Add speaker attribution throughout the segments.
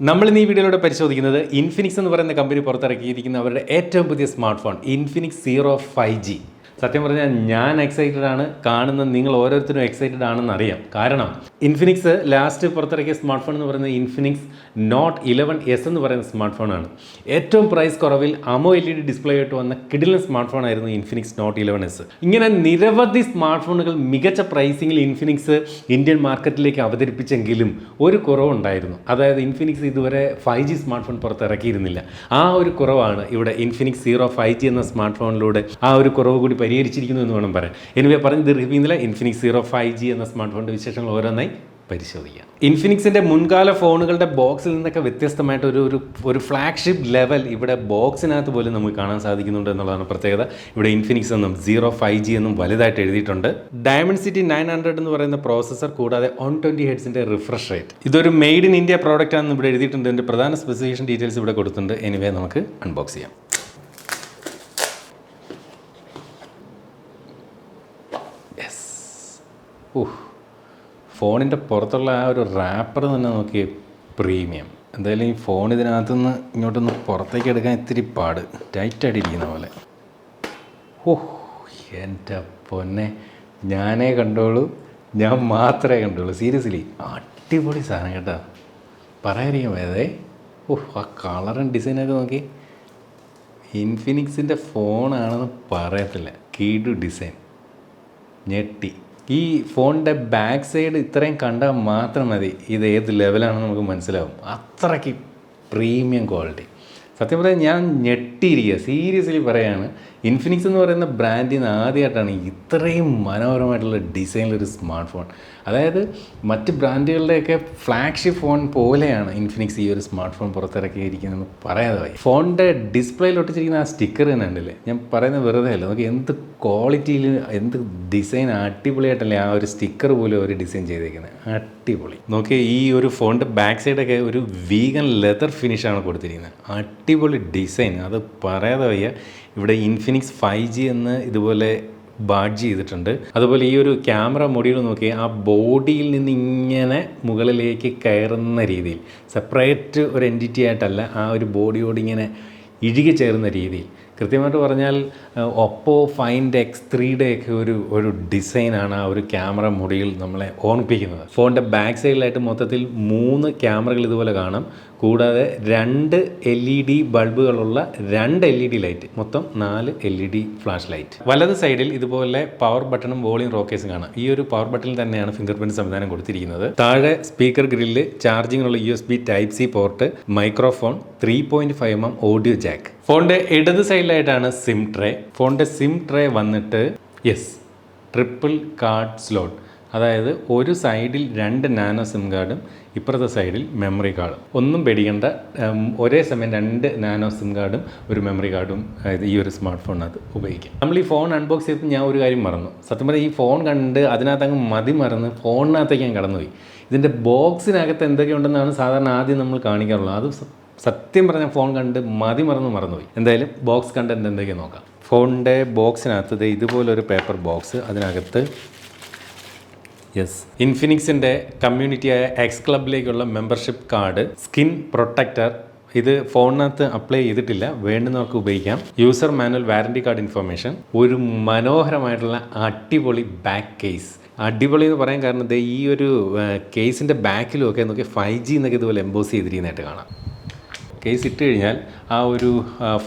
Speaker 1: നമ്മൾ ഈ വീഡിയോയിലൂടെ പരിശോധിക്കുന്നത് ഇൻഫിനിക്സ് എന്ന് പറയുന്ന കമ്പനി പുറത്തിറക്കിയിരിക്കുന്ന അവരുടെ ഏറ്റവും പുതിയ smart phone Infinix zero five G സത്യം പറഞ്ഞാൽ ഞാൻ എക്സൈറ്റഡ് ആണ്. കാണുന്ന നിങ്ങൾ ഓരോരുത്തരും എക്സൈറ്റഡ് ആണെന്ന് അറിയാം. കാരണം ഇൻഫിനിക്സ് ലാസ്റ്റ് പുറത്തിറക്കിയ സ്മാർട്ട് ഫോൺ എന്ന് പറയുന്നത് ഇൻഫിനിക്സ് നോട്ട് ഇലവൻ എസ് എന്ന് പറയുന്ന സ്മാർട്ട് ഫോണാണ് ഏറ്റവും പ്രൈസ് കുറവിൽ അമോ എൽ ഇ ഡി ഡിസ്പ്ലേ ആയിട്ട് വന്ന കിടിലൻ സ്മാർട്ട് ഫോൺ ആയിരുന്നു ഇൻഫിനിക്സ് നോട്ട് ഇലവൻ എസ് ഇങ്ങനെ നിരവധി സ്മാർട്ട് ഫോണുകൾ മികച്ച പ്രൈസിങ്ങിൽ ഇൻഫിനിക്സ് ഇന്ത്യൻ മാർക്കറ്റിലേക്ക് അവതരിപ്പിച്ചെങ്കിലും ഒരു കുറവുണ്ടായിരുന്നു. അതായത് ഇൻഫിനിക്സ് ഇതുവരെ ഫൈവ് ജി സ്മാർട്ട് ഫോൺ പുറത്തിറക്കിയിരുന്നില്ല. ആ ഒരു കുറവാണ് ഇവിടെ ഇൻഫിനിക്സ് സീറോ ഫൈവ് ജി എന്ന സ്മാർട്ട് ഫോണിലൂടെ ആ ഒരു കുറവ് കൂടി പരിഹരിച്ചിരിക്കുന്നു എന്ന് വേണം പറയാൻ. എനിവേ പറഞ്ഞ് ദീർഘിപ്പിക്കുന്നില്ല ഇൻഫിനിക്സ് സീറോ ഫൈവ് ജി എന്ന സ്മാർട്ട് ഫോണിന്റെ വിശേഷങ്ങൾ ഓരോന്നായി. പരിശോധിക്കാം. ഇൻഫിനിക്സിന്റെ മുൻകാല ഫോണുകളുടെ ബോക്സിൽ നിന്നൊക്കെ വ്യത്യസ്തമായിട്ട് ഒരു ഒരു ഒരു ഫ്ലാഗ്ഷിപ്പ് ലെവൽ ഇവിടെ ബോക്സിനകത്ത് പോലും നമുക്ക് കാണാൻ സാധിക്കുന്നുണ്ട് എന്നുള്ളതാണ് പ്രത്യേകത. ഇവിടെ ഇൻഫിനിക്സ് എന്നും സീറോ ഫൈവ് ജി എന്നും വലുതായിട്ട് എഴുതിയിട്ടുണ്ട്. ഡയമണ്ട് സിറ്റി നയൻ ഹൺഡ്രഡ് എന്ന് പറയുന്ന പ്രോസസർ കൂടാതെ വൺ ട്വന്റി ഹെഡ്സിന്റെ റിഫ്രഷ് റേറ്റ്. ഇതൊരു മെയ്ഡ് ഇൻ ഇന്ത്യ പ്രോഡക്റ്റ് ആണെന്ന് ഇവിടെ എഴുതിയിട്ടുണ്ട്. ഇതിന്റെ പ്രധാന സ്പെസിഫിക്കേഷൻ ഡീറ്റെയിൽസ് ഇവിടെ കൊടുത്തിട്ടുണ്ട്. എനിവേ നമുക്ക് അൺബോക്സ് ചെയ്യാം. യെസ് ഊഹ് ഫോണിന്റെ പുറത്തുള്ള ആ ഒരു റാപ്പർ തന്നെ നോക്കി പ്രീമിയം എന്തായാലും ഈ ഫോൺ ഇതിനകത്തുനിന്ന് ഇങ്ങോട്ടൊന്ന് പുറത്തേക്ക് എടുക്കാൻ ഇത്തിരി പാട്. ടൈറ്റായിട്ട് ഇരിക്കുന്ന പോലെ. ഓഹ് എന്റെ പൊന്നെ. ഞാനേ കണ്ടോളൂ. ഞാൻ മാത്രമേ കണ്ടുള്ളൂ സീരിയസ്ലി അടിപൊളി സാധനം കേട്ടോ. പറയാതിരിക്കാൻ വേദേ ഓഹ് ആ കളറും ഡിസൈനൊക്കെ നോക്കി ഇൻഫിനിക്സിന്റെ ഫോണാണെന്ന് പറയത്തില്ല. കീടു ഡിസൈൻ ഞെട്ടി. ഈ ഫോണിന്റെ ബാക്ക് സൈഡ് ഇത്രയും കണ്ടാൽ മാത്രം മതി. ഇത് ഏത് ലെവലാണെന്ന് നമുക്ക് മനസ്സിലാവും. അത്രയ്ക്ക് പ്രീമിയം ക്വാളിറ്റി സത്യം പറയാൻ ഞാൻ ഞെട്ടിയിരിക്കുക സീരിയസ്ലി പറയാണ്. ഇൻഫിനിക്സ് എന്ന് പറയുന്ന ബ്രാൻഡിൽ നിന്ന് ആദ്യമായിട്ടാണ് ഇത്രയും മനോഹരമായിട്ടുള്ള ഡിസൈനിലൊരു സ്മാർട്ട് ഫോൺ അതായത് മറ്റ് ബ്രാൻഡുകളുടെയൊക്കെ ഫ്ലാഗ്ഷിപ്പ് ഫോൺ പോലെയാണ് ഇൻഫിനിക്സ് ഈ ഒരു സ്മാർട്ട് ഫോൺ പുറത്തിറക്കിയിരിക്കുന്നതെന്ന് പറയാതെ പോയി. ഫോണിന്റെ ഡിസ്പ്ലേയിൽ ഒട്ടിച്ചിരിക്കുന്ന ആ സ്റ്റിക്കർ തന്നെ ഉണ്ടല്ലേ ഞാൻ പറയുന്നത് വെറുതെ അല്ല. നമുക്ക് എന്ത് ക്വാളിറ്റിയിൽ എന്ത് ഡിസൈൻ അടിപൊളിയായിട്ടല്ലേ ആ ഒരു സ്റ്റിക്കർ പോലും അവർ ഡിസൈൻ ചെയ്തേക്കുന്നത് അടിപൊളി. നോക്കിയാൽ ഈ ഒരു ഫോണിന്റെ ബാക്ക് സൈഡൊക്കെ ഒരു വീഗൻ ലെതർ ഫിനിഷാണ് കൊടുത്തിരിക്കുന്നത് അടിപൊളി ഡിസൈൻ അത് പറയാതെ വയ്യ. ഇവിടെ ഇൻഫിനിക്സ് ഫൈവ് ജി എന്ന് ഇതുപോലെ ബാഡ്ജ് ചെയ്തിട്ടുണ്ട്. അതുപോലെ ഈ ഒരു ക്യാമറ മൊഡ്യൂൾ നോക്കി ആ ബോഡിയിൽ നിന്ന് ഇങ്ങനെ മുകളിലേക്ക് കയറുന്ന രീതിയിൽ സെപ്പറേറ്റ് ഒരു എന്റിറ്റി ആയിട്ടല്ല ആ ഒരു ബോഡിയോട് ഇങ്ങനെ ഇഴുകി ചേർന്ന രീതിയിൽ കൃത്യമായിട്ട് പറഞ്ഞാൽ ഒപ്പോ ഫൈൻഡ് എക്സ് ത്രീയുടെ ഒക്കെ ഒരു ഒരു ഡിസൈനാണ് ആ ഒരു ക്യാമറ മുറിയിൽ നമ്മളെ ഓർമ്മിപ്പിക്കുന്നത്. ഫോണിന്റെ ബാക്ക് സൈഡിലായിട്ട് മൊത്തത്തിൽ മൂന്ന് ക്യാമറകൾ ഇതുപോലെ കാണാം. കൂടാതെ രണ്ട് എൽ ഇ ഡി ബൾബുകളുള്ള രണ്ട് എൽ ഇ ഡി ലൈറ്റ്. മൊത്തം നാല് L E D flash light. വലത് സൈഡിൽ ഇതുപോലെ പവർ ബട്ടണും വോളിയം റോക്കേസും കാണാം. ഈ ഒരു പവർ ബട്ടണിൽ തന്നെയാണ് ഫിംഗർ പ്രിന്റ് സംവിധാനം കൊടുത്തിരിക്കുന്നത്. താഴെ speaker grill ചാർജിങ്ങിനുള്ള U S B type C port microphone three point five M M audio jack. ഫോണിന്റെ ഇടത് സൈഡിലായിട്ടാണ് സിം ട്രേ. ഫോണിന്റെ സിം ട്രേ വന്നിട്ട് യെസ് ട്രിപ്പിൾ കാർഡ് സ്ലോട്ട് അതായത് ഒരു സൈഡിൽ രണ്ട് നാനോ സിം കാർഡും ഇപ്പുറത്തെ സൈഡിൽ മെമ്മറി കാർഡും ഒന്നും പേടിക്കേണ്ട ഒരേ സമയം രണ്ട് നാനോ സിം കാർഡും ഒരു മെമ്മറി കാർഡും അതായത് ഈ ഒരു സ്മാർട്ട് ഫോണിനകത്ത് ഉപയോഗിക്കാം. നമ്മൾ ഈ ഫോൺ അൺബോക്സ് ചെയ്തപ്പോൾ ഞാൻ ഒരു കാര്യം മറന്നു. സത്യം പറഞ്ഞാൽ ഈ ഫോൺ കണ്ട് അതിനകത്ത് അങ്ങ് മതി മറന്ന് ഫോണിനകത്തേക്ക് ഞാൻ കടന്നുപോയി. ഇതിന്റെ ബോക്സിനകത്ത് എന്തൊക്കെയുണ്ടെന്നാണ് സാധാരണ ആദ്യം നമ്മൾ കാണിക്കാറുള്ളത്. അത് സത്യം പറഞ്ഞ ഫോൺ കണ്ട് മതി മറന്ന് മറന്നുപോയി. എന്തായാലും ബോക്സ് കണ്ടന്റ് എന്തൊക്കെയാണ് നോക്കാം. ഫോണിന്റെ ബോക്സിനകത്ത് ഇതുപോലൊരു പേപ്പർ ബോക്സ്. അതിനകത്ത് യെസ് ഇൻഫിനിക്സിന്റെ കമ്മ്യൂണിറ്റിയായ എക്സ് ക്ലബിലേക്കുള്ള മെമ്പർഷിപ്പ് കാർഡ് സ്കിൻ പ്രൊട്ടക്ടർ ഇത് ഫോണിനകത്ത് അപ്ലൈ ചെയ്തിട്ടില്ല. വേണ്ടുന്നവർക്ക് ഉപയോഗിക്കാം. User manual warranty card information ഒരു മനോഹരമായിട്ടുള്ള അടിപൊളി ബാക്ക് കേസ് അടിപൊളി എന്ന് പറയാൻ കാരണം ഈ ഒരു കേസിന്റെ ബാക്കിലും ഒക്കെ നോക്കി ഫൈവ് ജി എന്നൊക്കെ ഇതുപോലെ എംബോസ് ചെയ്തിരിക്കുന്നതായിട്ട് കാണാം. കേസ് ഇട്ട് കഴിഞ്ഞാൽ ആ ഒരു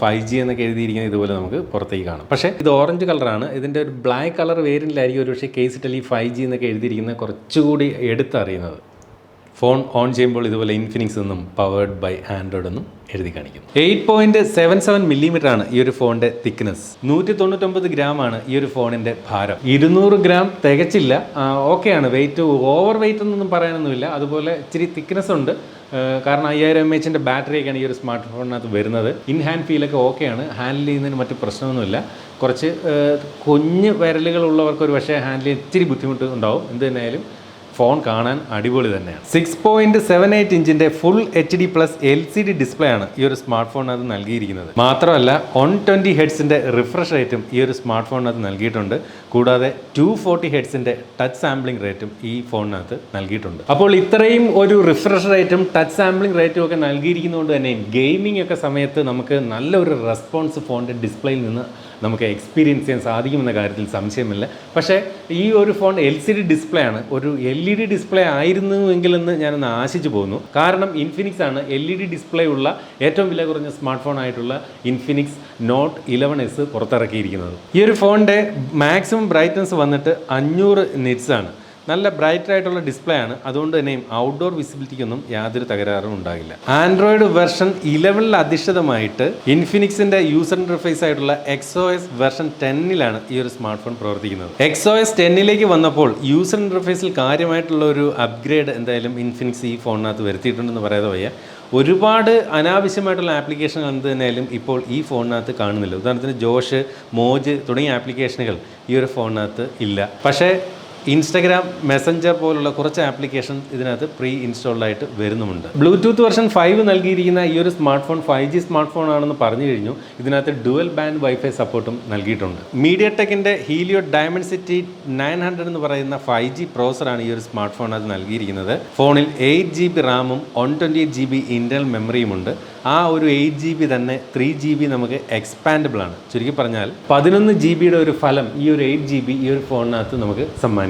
Speaker 1: ഫൈവ് ജി എന്നൊക്കെ എഴുതിയിരിക്കുന്നത് ഇതുപോലെ നമുക്ക് പുറത്തേക്ക് കാണാം. പക്ഷേ ഇത് ഓറഞ്ച് കളറാണ് ഇതിന്റെ ഒരു ബ്ലാക്ക് കളർ വേരിയന്റിലായിരിക്കും ഒരു പക്ഷേ കേസ് ഇട്ടാൽ ഈ ഫൈവ് ജി എന്നൊക്കെ എഴുതിയിരിക്കുന്നത് കുറച്ചുകൂടി എടുത്തറിയുന്നത്. ഫോൺ ഓൺ ചെയ്യുമ്പോൾ ഇതുപോലെ ഇൻഫിനിക്സ് എന്നും പവേർഡ് ബൈ ആൻഡ്രോയിഡ് എന്നും എഴുതി കാണിക്കുന്നു. Eight point seven seven millimetre ആണ് ഈ ഒരു ഫോണിന്റെ തിക്നെസ് നൂറ്റി തൊണ്ണൂറ്റൊമ്പത് ഗ്രാം ആണ് ഈ ഒരു ഫോണിന്റെ ഭാരം. ഇരുന്നൂറ് ഗ്രാം തികച്ചില്ല. ഓക്കെയാണ് വെയിറ്റ് ഓവർ വെയിറ്റ് എന്നൊന്നും പറയാനൊന്നുമില്ല. അതുപോലെ ഇച്ചിരി തിക്നെസ് ഉണ്ട്. കാരണം അയ്യായിരം എം എച്ചിന്റെ ബാറ്ററിയൊക്കെയാണ് ഈ ഒരു സ്മാർട്ട് ഫോണിനകത്ത് വരുന്നത് ഇൻ ഹാൻഡ് ഫീലൊക്കെ ഓക്കെയാണ് ഹാൻഡിൽ ചെയ്യുന്നതിന് മറ്റ് പ്രശ്നമൊന്നുമില്ല. കുറച്ച് കുഞ്ഞ് വിരലുകളുള്ളവർക്ക് ഒരു പക്ഷേ ഹാൻഡിൽ ഇച്ചിരി ബുദ്ധിമുട്ട് ഉണ്ടാവും. എന്ത് തന്നെയായാലും ഫോൺ കാണാൻ അടിപൊളി തന്നെയാണ്. Six point seven eight ഇഞ്ചിന്റെ full H D plus L C D display ആണ് ഈ ഒരു സ്മാർട്ട് ഫോണിനകത്ത് നൽകിയിരിക്കുന്നത്. മാത്രമല്ല വൺ ട്വന്റി ഹെഡ്സിന്റെ റിഫ്രഷ് റേറ്റും ഈ ഒരു സ്മാർട്ട് ഫോണിനകത്ത് നൽകിയിട്ടുണ്ട്. കൂടാതെ ടു ഫോർട്ടി ഹെഡ്സിന്റെ ടച്ച് സാമ്പിളിംഗ് റേറ്റും ഈ ഫോണിനകത്ത് നൽകിയിട്ടുണ്ട്. അപ്പോൾ ഇത്രയും ഒരു റിഫ്രഷ് റേറ്റും ടച്ച് സാമ്പിളിംഗ് റേറ്റും ഒക്കെ നൽകിയിരിക്കുന്നതുകൊണ്ട് തന്നെ ഗെയിമിംഗ് ഒക്കെ സമയത്ത് നമുക്ക് നല്ലൊരു റെസ്പോൺസ് ഫോണിന്റെ ഡിസ്പ്ലേയിൽ നിന്ന് നമുക്ക് എക്സ്പീരിയൻസ് ചെയ്യാൻ സാധിക്കുമെന്ന കാര്യത്തിൽ സംശയമില്ല. പക്ഷേ ഈ ഒരു phone L C D display ആണ്. ഒരു എൽ ഇ ഡി ഡിസ്പ്ലേ ആയിരുന്നുവെങ്കിലെന്ന് ഞാനൊന്ന് ആശിച്ചു പോകുന്നു കാരണം ഇൻഫിനിക്സ് ആണ് എൽ ഇ ഡി ഡിസ്പ്ലേ ഉള്ള ഏറ്റവും വില കുറഞ്ഞ സ്മാർട്ട് ഫോൺ ആയിട്ടുള്ള ഇൻഫിനിക്സ് നോട്ട് ഇലവൻ എസ് പുറത്തിറക്കിയിരിക്കുന്നത്. ഈ ഒരു ഫോണിന്റെ മാക്സിമം ബ്രൈറ്റ്നസ് വന്നിട്ട് അഞ്ഞൂറ് നിറ്റ്സ് ആണ്. നല്ല ബ്രൈറ്റ് ആയിട്ടുള്ള ഡിസ്പ്ലേ ആണ്. അതുകൊണ്ട് തന്നെയും ഔട്ട്ഡോർ വിസിബിലിറ്റിക്കൊന്നും യാതൊരു തകരാറും ഉണ്ടാകില്ല. ആൻഡ്രോയിഡ് വെർഷൻ ഇലവനിൽ അധിഷ്ഠിതമായിട്ട് ഇൻഫിനിക്സിന്റെ യൂസർ ഇന്റർഫേസ് ആയിട്ടുള്ള എക്സോ എസ് വെർഷൻ ടെന്നിലാണ് ഈ ഒരു സ്മാർട്ട് ഫോൺ പ്രവർത്തിക്കുന്നത് എക്സോ എസ് ടെന്നിലേക്ക് വന്നപ്പോൾ യൂസർ ഇന്റർഫേസിൽ കാര്യമായിട്ടുള്ള ഒരു അപ്ഗ്രേഡ് എന്തായാലും ഇൻഫിനിക്സ് ഈ ഫോണിനകത്ത് വരുത്തിയിട്ടുണ്ടെന്ന് പറയാതെ വയ്യ. ഒരുപാട് അനാവശ്യമായിട്ടുള്ള ആപ്ലിക്കേഷൻ എന്ത് തന്നെയാലും ഇപ്പോൾ ഈ ഫോണിനകത്ത് കാണുന്നില്ല. ഉദാഹരണത്തിന് ജോഷ് മോജ് തുടങ്ങിയ ആപ്ലിക്കേഷനുകൾ ഈ ഒരു ഫോണിനകത്ത് ഇല്ല. പക്ഷേ ഇൻസ്റ്റഗ്രാം മെസ്സഞ്ചർ പോലുള്ള കുറച്ച് ആപ്ലിക്കേഷൻ ഇതിനകത്ത് പ്രീ ഇൻസ്റ്റാൾഡ് ആയിട്ട് വരുന്നുമുണ്ട്. ബ്ലൂടൂത്ത് വെർഷൻ ഫൈവ് നൽകിയിരിക്കുന്ന ഈ ഒരു smart phone five G smart phone ആണെന്ന് പറഞ്ഞു കഴിഞ്ഞു. ഇതിനകത്ത് ഡുവൽ ബാൻഡ് വൈഫൈ സപ്പോർട്ടും നൽകിയിട്ടുണ്ട്. മീഡിയ ടെക്കിന്റെ ഹീലിയോ ഡയമൻസിറ്റി നയൻ ഹൺഡ്രഡ് എന്ന് പറയുന്ന ഫൈവ് ജി പ്രോസറാണ് ഈ ഒരു സ്മാർട്ട് ഫോൺ അത് നൽകിയിരിക്കുന്നത്. ഫോണിൽ എയ്റ്റ് ജി ബി റാമും one twenty eight G B internal മെമ്മറിയുമുണ്ട് ആ ഒരു എയ്റ്റ് ജി ബി തന്നെ ത്രീ ജി ബി നമുക്ക് എക്സ്പാൻഡബിൾ ആണ്. ചുരുക്കി പറഞ്ഞാൽ പതിനൊന്ന് ജി ബിയുടെ ഒരു ഫലം ഈ ഒരു എയ്റ്റ് ജി ബി ഈ ഒരു ഫോണിനകത്ത് നമുക്ക് സമ്മാനിക്കും.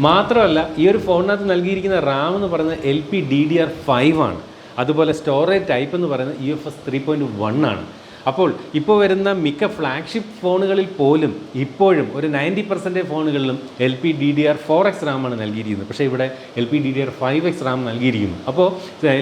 Speaker 1: മാത്രമല്ല ഈ ഒരു ഫോണിനകത്ത് നൽകിയിരിക്കുന്ന റാം എന്ന് പറയുന്നത് L P D D R five ആണ്. അതുപോലെ സ്റ്റോറേജ് ടൈപ്പ് എന്ന് പറയുന്നത് U F S three point one ആണ്. അപ്പോൾ ഇപ്പോൾ വരുന്ന മിക്ക ഫ്ലാഗ്ഷിപ്പ് ഫോണുകളിൽ പോലും ഇപ്പോഴും ഒരു ninety percentage ഫോണുകളിലും L P D D R four X റാമാണ് നൽകിയിരിക്കുന്നത്. പക്ഷേ ഇവിടെ L P D D R five X RAM നൽകിയിരിക്കുന്നു. അപ്പോൾ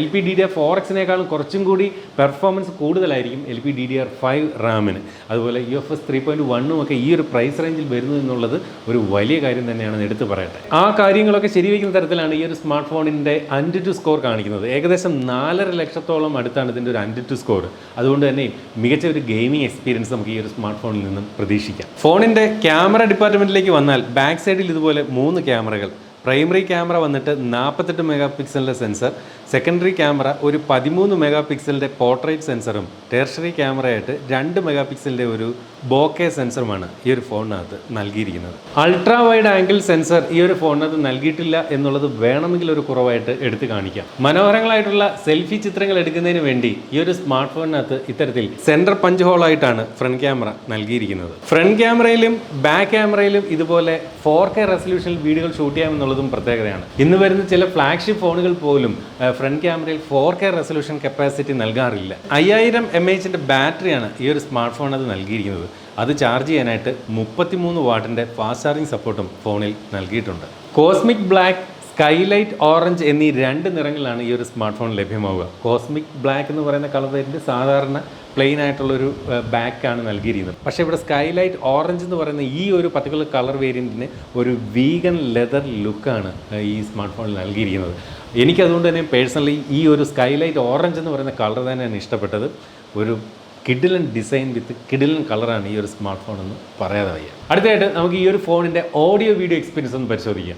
Speaker 1: L P D D R four എക്സിനേക്കാളും കുറച്ചും കൂടി പെർഫോമൻസ് കൂടുതലായിരിക്കും L P D D R five റാമിന്. അതുപോലെ U F S three point വണ്ണും ഒക്കെ ഈ ഒരു പ്രൈസ് റേഞ്ചിൽ വരുന്നു എന്നുള്ളത് ഒരു വലിയ കാര്യം തന്നെയാണെന്ന് എടുത്തു പറയട്ടെ. ആ കാര്യങ്ങളൊക്കെ ശരിവയ്ക്കുന്ന തരത്തിലാണ് ഈ ഒരു സ്മാർട്ട് ഫോണിന്റെ അൻഡ് ടു സ്കോർ കാണിക്കുന്നത്. ഏകദേശം നാലര ലക്ഷത്തോളം അടുത്താണ് ഇതിന്റെ ഒരു അൻഡ് ടു സ്കോർ. അതുകൊണ്ട് തന്നെ മികച്ച ഒരു ഗെയിമിംഗ് എക്സ്പീരിയൻസ് നമുക്ക് ഈ ഒരു സ്മാർട്ട് ഫോണിൽ നിന്നും പ്രതീക്ഷിക്കാം. ഫോണിന്റെ ക്യാമറ ഡിപ്പാർട്ട്മെന്റിലേക്ക് വന്നാൽ ബാക്ക് സൈഡിൽ ഇതുപോലെ മൂന്ന് ക്യാമറകൾ പ്രൈമറി ക്യാമറ വന്നിട്ട് നാൽപ്പത്തെട്ട് മെഗാ പിക്സലിന്റെ സെൻസർ സെക്കൻഡറി ക്യാമറ ഒരു പതിമൂന്ന് മെഗാ പിക്സലിന്റെ പോർട്രേറ്റ് സെൻസറും ടെർഷറി ക്യാമറയായിട്ട് രണ്ട് മെഗാ പിക്സലിന്റെ ഒരു ബോക്കെ സെൻസറുമാണ് ഈ ഒരു ഫോണിനകത്ത് നൽകിയിരിക്കുന്നത്. അൾട്രാ വൈഡ് ആംഗിൾ സെൻസർ ഈ ഒരു ഫോണിനകത്ത് നൽകിയിട്ടില്ല എന്നുള്ളത് വേണമെങ്കിൽ ഒരു കുറവായിട്ട് എടുത്തു കാണിക്കാം. മനോഹരങ്ങളായിട്ടുള്ള സെൽഫി ചിത്രങ്ങൾ എടുക്കുന്നതിന് വേണ്ടി ഈ ഒരു സ്മാർട്ട് ഫോണിനകത്ത് ഇത്തരത്തിൽ സെന്റർ പഞ്ച് ഹോളായിട്ടാണ് ഫ്രണ്ട് ക്യാമറ നൽകിയിരിക്കുന്നത്. ഫ്രണ്ട് ക്യാമറയിലും ബാക്ക് ക്യാമറയിലും ഇതുപോലെ ഫോർ കെ റെസൊല്യൂഷനിൽ വീഡിയോകൾ ഷൂട്ട് ചെയ്യാമെന്നുള്ളതും പ്രത്യേകതയാണ്. ഇന്ന് വരുന്ന ചില ഫ്ലാഗ്ഷിപ്പ് ഫോണുകൾ പോലും ഫ്രണ്ട് ക്യാമറയിൽ ഫോർ കെ റെസൊല്യൂഷൻ കപ്പാസിറ്റി നൽകാറില്ല. അയ്യായിരം എം എച്ചിന്റെ ബാറ്ററിയാണ് ഈ ഒരു സ്മാർട്ട് ഫോൺ അത് നൽകിയിരിക്കുന്നത്. അത് ചാർജ് ചെയ്യാനായിട്ട് മുപ്പത്തിമൂന്ന് വാട്ടിന്റെ ഫാസ്റ്റ് ചാർജിങ് സപ്പോർട്ടും ഫോണിൽ നൽകിയിട്ടുണ്ട്. കോസ്മിക് ബ്ലാക്ക് സ്കൈലൈറ്റ് ഓറഞ്ച് എന്നീ രണ്ട് നിറങ്ങളിലാണ് ഈ ഒരു സ്മാർട്ട് ഫോൺ ലഭ്യമാവുക. കോസ്മിക് ബ്ലാക്ക് എന്ന് പറയുന്ന കളർ വരുന്നത് സാധാരണ പ്ലെയിൻ ആയിട്ടുള്ളൊരു ബാക്കാണ് നൽകിയിരിക്കുന്നത്. പക്ഷേ ഇവിടെ സ്കൈലൈറ്റ് ഓറഞ്ച് എന്ന് പറയുന്ന ഈ ഒരു പർട്ടിക്കുലർ കളർ വേരിയന്റിന് ഒരു വീഗൻ ലെതർ ലുക്കാണ് ഈ സ്മാർട്ട് ഫോണിൽ നൽകിയിരിക്കുന്നത്. എനിക്കതുകൊണ്ട് തന്നെ പേഴ്സണലി ഈ ഒരു സ്കൈലൈറ്റ് ഓറഞ്ച് എന്ന് പറയുന്ന കളർ തന്നെയാണ് ഇഷ്ടപ്പെട്ടത്. ഒരു കിഡിലൻ ഡിസൈൻ വിത്ത് കിഡിലൻ കളറാണ് ഈ ഒരു സ്മാർട്ട് ഫോൺ എന്ന് പറയാതെ വയ്യ. അടുത്തതായിട്ട് നമുക്ക് ഈ ഒരു ഫോണിന്റെ ഓഡിയോ വീഡിയോ എക്സ്പീരിയൻസ് ഒന്ന് പരിശോധിക്കാം.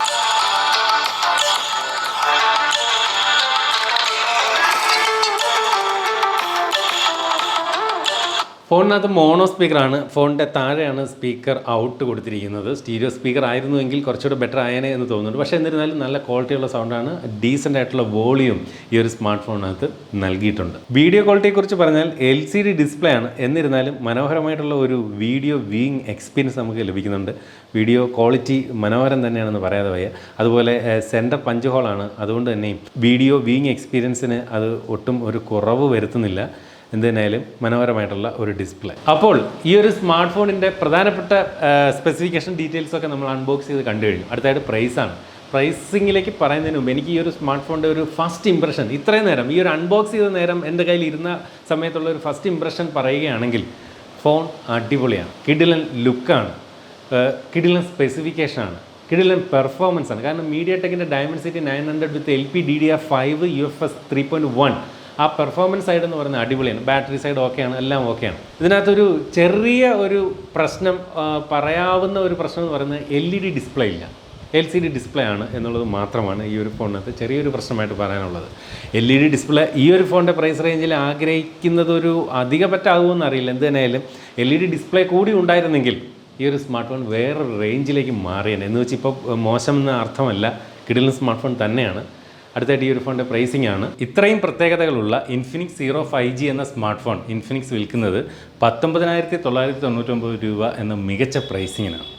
Speaker 1: ഫോണിനകത്ത് മോണോ സ്പീക്കറാണ്. ഫോണിന്റെ താഴെയാണ് സ്പീക്കർ ഔട്ട് കൊടുത്തിരിക്കുന്നത്. സ്റ്റീരിയോ സ്പീക്കർ ആയിരുന്നുവെങ്കിൽ കുറച്ചുകൂടെ ബെറ്റർ ആയേനെ എന്ന് തോന്നുന്നുണ്ട്. പക്ഷേ എന്നിരുന്നാലും നല്ല ക്വാളിറ്റിയുള്ള സൗണ്ടാണ് ഡീസന്റ് ആയിട്ടുള്ള വോളിയം ഈ ഒരു സ്മാർട്ട് ഫോണിനകത്ത് നൽകിയിട്ടുണ്ട് വീഡിയോ ക്വാളിറ്റിയെക്കുറിച്ച് പറഞ്ഞാൽ എൽ സി ഡി ഡിസ്പ്ലേ ആണ്. എന്നിരുന്നാലും മനോഹരമായിട്ടുള്ള ഒരു വീഡിയോ വ്യൂയിങ് എക്സ്പീരിയൻസ് നമുക്ക് ലഭിക്കുന്നുണ്ട്. വീഡിയോ ക്വാളിറ്റി മനോഹരം തന്നെയാണെന്ന് പറയാതെ വയ്യ. അതുപോലെ സെന്റർ പഞ്ച് ഹോളാണ് അതുകൊണ്ട് തന്നെയും വീഡിയോ വ്യൂയിങ് എക്സ്പീരിയൻസിന് അത് ഒട്ടും ഒരു കുറവ് വരുത്തുന്നില്ല. എന്തിനായാലും മനോഹരമായിട്ടുള്ള ഒരു ഡിസ്പ്ലേ അപ്പോൾ ഈ ഒരു സ്മാർട്ട് ഫോണിന്റെ പ്രധാനപ്പെട്ട സ്പെസിഫിക്കേഷൻ ഡീറ്റെയിൽസ് ഒക്കെ നമ്മൾ അൺബോക്സ് ചെയ്ത് കണ്ടു കഴിഞ്ഞു. അടുത്തായിട്ട് പ്രൈസാണ് പ്രൈസിങ്ങിലേക്ക് പറയുന്നതിന് മുമ്പ് എനിക്ക് ഈ ഒരു സ്മാർട്ട് ഫോണിന്റെ ഒരു ഫസ്റ്റ് ഇംപ്രഷൻ ഇത്രയും നേരം ഈ ഒരു അൺബോക്സ് ചെയ്ത നേരം എന്റെ കയ്യിൽ ഇരുന്ന സമയത്തുള്ള ഒരു ഫസ്റ്റ് ഇംപ്രഷൻ പറയുകയാണെങ്കിൽ ഫോൺ അടിപൊളിയാണ്. കിഡിലൻ ലുക്കാണ് കിഡിലൻ സ്പെസിഫിക്കേഷനാണ് കിഡിലൻ പെർഫോമൻസ് ആണ് കാരണം മീഡിയ ടെക്കിന്റെ Dimensity nine hundred with L P D D R five U F S three point one ആ പെർഫോമൻസ് സൈഡ് എന്ന് പറയുന്നത് അടിപൊളിയാണ്. ബാറ്ററി സൈഡ് ഓക്കെയാണ് എല്ലാം ഓക്കെയാണ് ഇതിനകത്തൊരു ചെറിയ ഒരു പ്രശ്നം പറയാവുന്ന ഒരു പ്രശ്നം എന്ന് പറയുന്നത് എൽ ഇ ഡി ഡിസ്പ്ലേ ഇല്ല. എൽ സി ഡി ഡിസ്പ്ലേ ആണ് എന്നുള്ളത് മാത്രമാണ് ഈ ഒരു ഫോണിനകത്ത് ചെറിയൊരു പ്രശ്നമായിട്ട് പറയാനുള്ളത്. എൽ ഇ ഡി ഡിസ്പ്ലേ ഈ ഒരു ഫോണിന്റെ പ്രൈസ് റേഞ്ചിൽ ആഗ്രഹിക്കുന്നത് ഒരു അധിക പറ്റാകുമെന്ന് അറിയില്ല എന്ത് തന്നെയായാലും എൽ ഇ ഡി ഡിസ്പ്ലേ കൂടി ഉണ്ടായിരുന്നെങ്കിൽ ഈ ഒരു സ്മാർട്ട് ഫോൺ വേറൊരു റേഞ്ചിലേക്ക് മാറിയാണ് എന്ന് വെച്ചാൽ ഇപ്പോൾ മോശം എന്ന അർത്ഥമല്ല. കിടിലൻ സ്മാർട്ട് ഫോൺ തന്നെയാണ്. അടുത്തായിട്ട് ഈ ഒരു ഫോണിന്റെ പ്രൈസിംഗ് ആണ്. ഇത്രയും പ്രത്യേകതകളുള്ള ഇൻഫിനിക്സ് സീറോ ഫൈവ് ജി എന്ന സ്മാർട്ട് ഫോൺ ഇൻഫിനിക്സ് വിൽക്കുന്നത് പത്തൊമ്പതിനായിരത്തി തൊള്ളായിരത്തി തൊണ്ണൂറ്റൊമ്പത് രൂപ എന്ന മികച്ച പ്രൈസിങ്ങിനാണ്